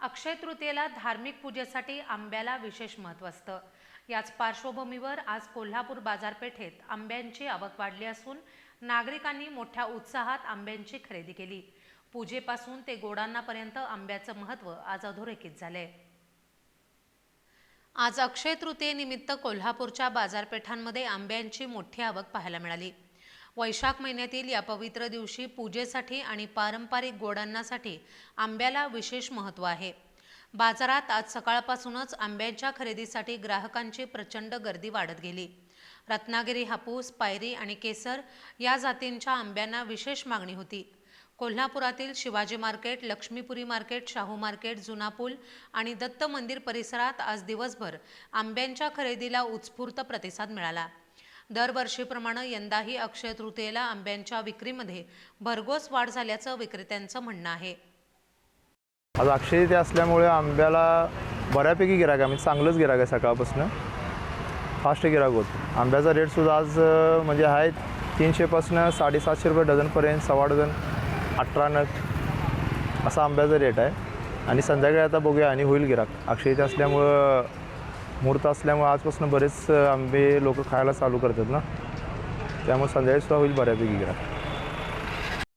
अक्षय तृतीयेला धार्मिक पूजेसाठी आंब्याला विशेष महत्त्व असतं. याच पार्श्वभूमीवर आज कोल्हापूर बाजारपेठेत आंब्यांची आवक वाढली असून नागरिकांनी मोठ्या उत्साहात आंब्यांची खरेदी केली. पूजेपासून ते गोडांनापर्यंत आंब्याचं महत्त्व आज अधोरेखित झालंय. आज अक्षय तृतीयेनिमित्त कोल्हापूरच्या बाजारपेठांमध्ये आंब्यांची मोठी आवक पाहायला मिळाली. वैशाख महिन्यातील या पवित्र दिवशी पूजेसाठी आणि पारंपरिक गोडांनासाठी आंब्याला विशेष महत्त्व आहे. बाजारात आज सकाळपासूनच आंब्यांच्या खरेदीसाठी ग्राहकांची प्रचंड गर्दी वाढत गेली. रत्नागिरी हापूस पायरी आणि केसर या जातींच्या आंब्यांना विशेष मागणी होती. कोल्हापुरातील Shivaji market Laxmipuri market Shahu market जुना पूल आणि दत्त मंदिर परिसरात आज दिवसभर आंब्यांच्या खरेदीला उत्स्फूर्त प्रतिसाद मिळाला. दरवर्षीप्रमाणे यंदाही अक्षय तृतीयेला आंब्यांच्या विक्रीमध्ये भरघोस वाढ झाल्याचं विक्रेत्यांचं म्हणणं आहे. आज अक्षय ते असल्यामुळे आंब्याला बऱ्यापैकी गिराक आहे. म्हणजे चांगलंच गिराक आहे सकाळपासून. फास्ट गिराक होत. आंब्याचा रेटसुद्धा आज म्हणजे आहे तीनशेपासून साडेसातशे रुपये डझनपर्यंत सव्वा डझन अठरा नग असा आंब्याचा रेट आहे. आणि संध्याकाळी आता बघूया आणि होईल गिराक अक्षय ते असल्यामुळं मुहूर्त असल्यामुळे आजपासून बरेच आंबे लोक खायला चालू करतात ना. त्यामुळे संध्याकाळी सुद्धा होईल बऱ्यापैकी गिराक